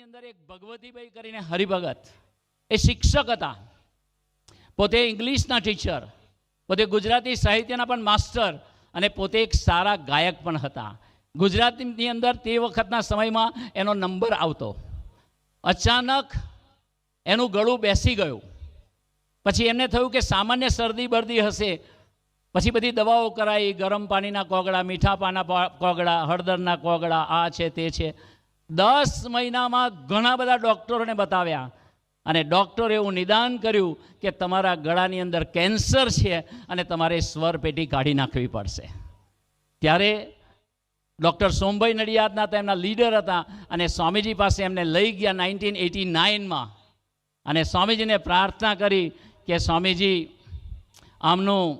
ગુજરાતની અંદર એક ભગવતીભાઈ કરીને હરિભગત. એ શિક્ષક હતા. પોતે ઇંગ્લિશના ટીચર પોતે ગુજરાતી સાહિત્યના પણ માસ્ટર અને પોતે એક સારા ગાયક પણ હતા. ગુજરાતીની અંદર તે વખતના સમયમાં એનો નંબર આવતો. અચાનક એનું ગળું બેસી ગયું. પછી એમને થયું કે સામાન્ય શરદી બરદી હશે. પછી બધી દવાઓ કરાવી ગરમ પાણીના કોગળા, મીઠા પાના કોગળા, હળદરના કોગળા, આ છે, તે છે. દસ મહિનામાં ઘણા બધા ડૉક્ટરોને બતાવ્યા. અને ડૉક્ટરે એવું નિદાન કર્યું કે તમારા ગળાની અંદર કેન્સર છે અને તમારે સ્વર પેટી કાઢી નાખવી પડશે. ત્યારે ડૉક્ટર સોમભાઈ નડિયાદના તેમના લીડર હતા અને સ્વામીજી પાસે એમને લઈ ગયા નાઇન્ટીન એટી નાઇનમાં. અને સ્વામીજીને પ્રાર્થના કરી કે સ્વામીજી, આમનું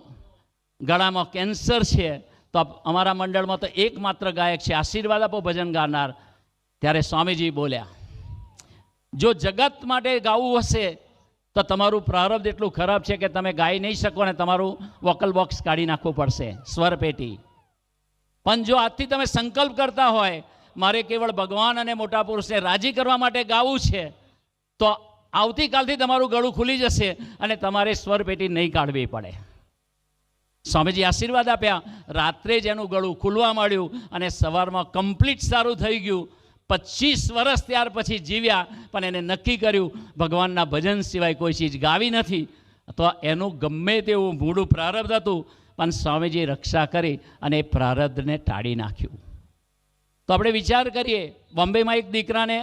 ગળામાં કેન્સર છે, તો અમારા મંડળમાં તો એકમાત્ર ગાયક છે, આશીર્વાદ આપો ભજન ગાનાર. ત્યારે સ્વામીજી બોલ્યા, જો જગત માટે ગાવું હશે, તો તમારું પ્રારબ્ધ એટલું ખરાબ છે કે તમે ગાઈ નહીં શકો અને તમારું વોકલ બોક્સ કાઢી નાખવું પડશે, સ્વર પેટી. પણ જો આજથી તમે સંકલ્પ કરતા હોય, મારે કેવળ ભગવાન અને મોટા પુરુષને રાજી કરવા માટે ગાવું છે, તો આવતીકાલથી તમારું ગળું ખુલી જશે અને તમારે સ્વર પેટી નહીં કાઢવી પડે. સ્વામીજી આશીર્વાદ આપ્યા. રાત્રે જ એનું ગળું ખુલવા માંડ્યું અને સવારમાં કમ્પ્લીટ સારું થઈ ગયું. પચીસ વર્ષ ત્યાર પછી જીવ્યા, પણ એને નક્કી કર્યું, ભગવાનના ભજન સિવાય કોઈ ચીજ ગાવી નથી. તો એનું ગમે તેવું મૂળું પ્રારબ્ધ હતું, પણ સ્વામીજી રક્ષા કરી અને એ પ્રારબ્ધને ટાળી નાખ્યું. તો આપણે વિચાર કરીએ, બોમ્બેમાં એક દીકરાને